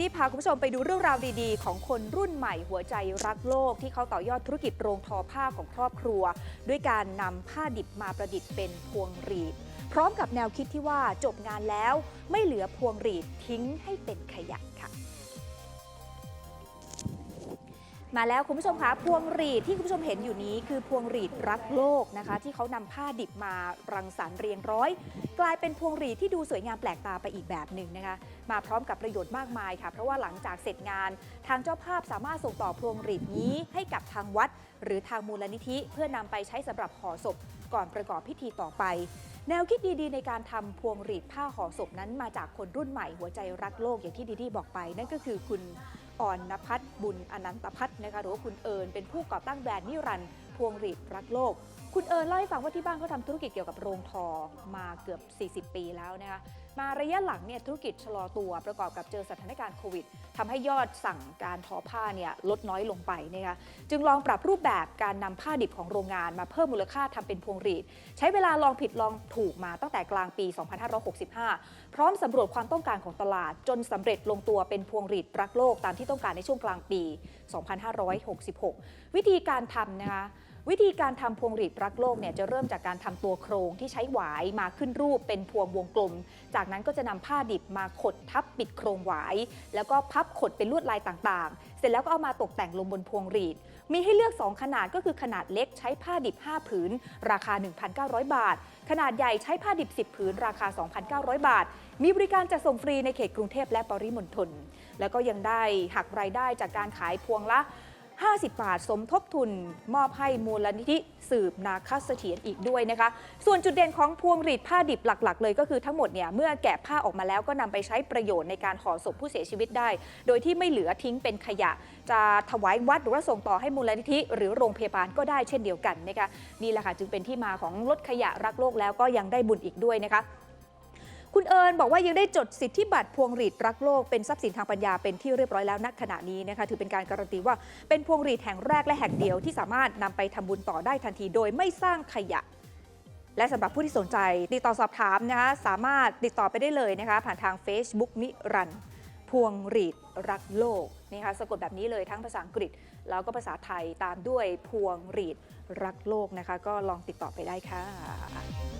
ดี้พาคุณผู้ชมไปดูเรื่องราวดีๆ ของคนรุ่นใหม่หัวใจรักโลก ที่เขาต่อยอดธุรกิจโรงทอผ้าของครอบครัว ด้วยการนำผ้าดิบมาประดิษฐ์เป็นพวงหรีด พร้อมกับแนวคิดที่ว่าจบงานแล้วไม่เหลือพวงหรีดทิ้งให้เป็นขยะค่ะ มาแล้วคุณผู้ชมคะพวงหรีดที่คุณผู้ชมเห็นอยู่นี้คือพวงหรีดรักโลกนะคะ ที่เขานำผ้าดิบมารังสรรค์เรียงร้อย กลายเป็นพวงหรีดที่ดูสวยงามแปลกตาไปอีกแบบหนึ่งนะคะมาพร้อมกับประโยชน์มากมายค่ะ เพราะว่าหลังจากเสร็จงาน ทางเจ้าภาพสามารถส่งต่อพวงหรีดนี้ให้กับทางวัด หรือทางมูลนิธิ เพื่อนำไปใช้สำหรับห่อศพ ก่อนประกอบพิธีต่อไป แนวคิดดีๆ ในการทำพวงหรีดผ้าห่อศพนั้นมาจากคนรุ่นใหม่หัวใจรักโลกอย่างที่ดีดีบอกไป นั่นก็คือคุณ อ่อนนภัทรบุญอนันตพัฒน์นะคะหรือว่าคุณเอิญเป็นผู้ก่อตั้งแบรนด์นิรันดร์พวงหรีดรักโลก คุณเอิญเล่าให้ฟังว่าที่บ้านเขาทำธุรกิจเกี่ยวกับโรงทอมาเกือบ 40 ปีแล้วนะคะมาระยะหลังเนี่ยธุรกิจชะลอตัวประกอบกับเจอสถานการณ์โควิดทำให้ยอดสั่งการทอผ้าเนี่ยลดน้อยลงไปนะคะจึงลองปรับรูปแบบการนำผ้าดิบของโรงงานมาเพิ่มมูลค่าทำเป็นพวงหรีด ใช้เวลาลองผิดลองถูกมาตั้งแต่กลางปี 2565 พร้อมสำรวจความต้องการของตลาด จนสำเร็จลงตัวเป็นพวงหรีดรักโลกตามที่ต้องการในช่วงกลางปี 2566 วิธีการทำนะคะ วิธีการทำพวงหรีดรักโลกเนี่ยจะเริ่มจากการทำตัวโครงที่ใช้หวายมาขึ้นรูปเป็นพวงวงกลม จากนั้นก็จะนำผ้าดิบมาขดทับปิดโครงหวาย แล้วก็พับขดเป็นลวดลายต่างๆ เสร็จแล้วก็เอามาตกแต่งลงบนพวงหรีด มีให้เลือก 2 ขนาดก็คือขนาดเล็กใช้ผ้าดิบ 5 ผืน ราคา 1,900 บาท ขนาดใหญ่ใช้ผ้าดิบ 10 ผืน ราคา 2,900 บาท มีบริการจัดส่งฟรีในเขตกรุงเทพและปริมณฑลแล้วก็ยังได้หักรายได้จากการขายพวงละ 50 บาท สมทบทุน มอบให้มูลนิธิสืบนาคเสถียรอีกด้วยนะคะ ส่วนจุดเด่นของพวงหรีดผ้าดิบหลักๆ เลยก็คือทั้งหมดเนี่ยเมื่อแกะผ้าออกมาแล้วก็นำไปใช้ประโยชน์ในการห่อศพผู้เสียชีวิตได้ โดยที่ไม่เหลือทิ้งเป็นขยะ จะถวายวัดหรือว่าส่งต่อให้มูลนิธิ หรือโรงพยาบาลก็ได้เช่นเดียวกันนะคะนี่แหละค่ะจึงเป็นที่มาของลดขยะรักโลกแล้วก็ยังได้บุญอีกด้วยนะคะ คุณเอิญบอกว่ายังได้จดสิทธิบัตรพวงหรีดรักโลกเป็นทรัพย์สินทางปัญญาเป็นที่เรียบร้อยแล้วณขณะนี้นะคะถือเป็นการการันตีว่าเป็นพวงหรีดแห่งแรกและแห่งเดียวที่สามารถนำไปทำบุญต่อได้ทันที โดยไม่สร้างขยะ และสำหรับผู้ที่สนใจ ติดต่อสอบถามนะคะสามารถติดต่อไปได้เลยนะคะผ่านทาง Facebook นิรันพวงหรีดรักโลกนี่ค่ะสะกดแบบนี้เลยทั้งภาษาอังกฤษ แล้วก็ภาษาไทยตามด้วยพวงหรีดรักโลกนะคะ ก็ลองติดต่อไปได้ค่ะ